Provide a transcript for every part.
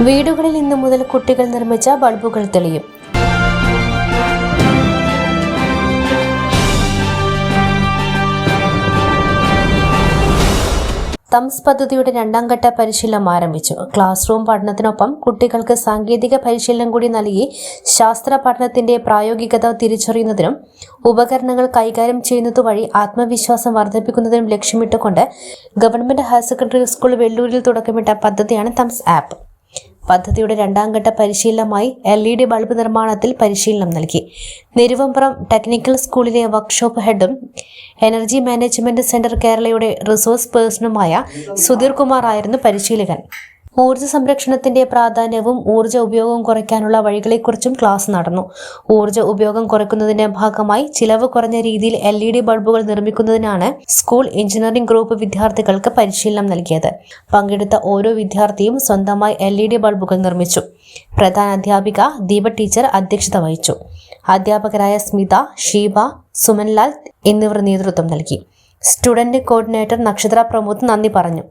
വീടുകളിൽ ഇന്നു മുതൽ കുട്ടികൾ നിർമ്മിച്ച ബൾബുകൾ തെളിയും. തംസ് പദ്ധതിയുടെ രണ്ടാം ഘട്ട പരിശീലനം ആരംഭിച്ചു. ക്ലാസ് റൂം പഠനത്തിനൊപ്പം കുട്ടികൾക്ക് സാങ്കേതിക പരിശീലനം കൂടി നൽകി ശാസ്ത്ര പഠനത്തിന്റെ പ്രായോഗികത തിരിച്ചറിയുന്നതിനും ഉപകരണങ്ങൾ കൈകാര്യം ചെയ്യുന്നതുവഴി ആത്മവിശ്വാസം വർദ്ധിപ്പിക്കുന്നതിനും ലക്ഷ്യമിട്ടുകൊണ്ട് ഗവൺമെന്റ് ഹയർ സെക്കൻഡറി സ്കൂൾ വെള്ളൂരിൽ തുടക്കമിട്ട പദ്ധതിയാണ് തംസ് ആപ്പ്. പദ്ധതിയുടെ രണ്ടാം ഘട്ട പരിശീലനമായി എൽ ഇ ഡി ബൾബ് നിർമ്മാണത്തിൽ പരിശീലനം നൽകി. നെരുവമ്പുറം ടെക്നിക്കൽ സ്കൂളിലെ വർക്ക്ഷോപ്പ് ഹെഡും എനർജി മാനേജ്മെന്റ് സെന്റർ കേരളയുടെ റിസോഴ്സ് പേഴ്സണുമായ സുധീർ കുമാർ ആയിരുന്നു പരിശീലകൻ. ഊർജ സംരക്ഷണത്തിന്റെ പ്രാധാന്യവും ഊർജ ഉപയോഗം കുറയ്ക്കാനുള്ള വഴികളെക്കുറിച്ചും ക്ലാസ് നടന്നു. ഊർജ ഉപയോഗം കുറയ്ക്കുന്നതിന്റെ ഭാഗമായി ചിലവ് കുറഞ്ഞ രീതിയിൽ എൽ ഇ ഡി ബൾബുകൾ നിർമ്മിക്കുന്നതിനാണ് സ്കൂൾ എഞ്ചിനീയറിംഗ് ഗ്രൂപ്പ് വിദ്യാർത്ഥികൾക്ക് പരിശീലനം നൽകിയത്. പങ്കെടുത്ത ഓരോ വിദ്യാർത്ഥിയും സ്വന്തമായി എൽ ഇ ഡി ബൾബുകൾ നിർമ്മിച്ചു. പ്രധാന അധ്യാപിക ദീപ ടീച്ചർ അധ്യക്ഷത വഹിച്ചു. അധ്യാപകരായ സ്മിത ഷീബ സുമൻലാൽ എന്നിവർ നേതൃത്വം നൽകി. സ്റ്റുഡന്റ് കോർഡിനേറ്റർ നക്ഷത്ര പ്രമോദ് നന്ദി പറഞ്ഞു.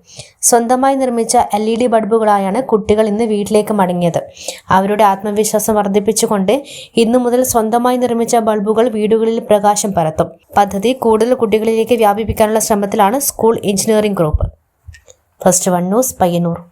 സ്വന്തമായി നിർമ്മിച്ച എൽ ഇ ഡി ബൾബുകളായാണ് കുട്ടികൾ ഇന്ന് വീട്ടിലേക്ക് മടങ്ങിയത്. അവരുടെ ആത്മവിശ്വാസം വർദ്ധിപ്പിച്ചുകൊണ്ട് ഇന്നു മുതൽ സ്വന്തമായി നിർമ്മിച്ച ബൾബുകൾ വീടുകളിൽ പ്രകാശം പരത്തും. പദ്ധതി കൂടുതൽ കുട്ടികളിലേക്ക് വ്യാപിപ്പിക്കാനുള്ള ശ്രമത്തിലാണ് school engineering group. First one news Payyanur.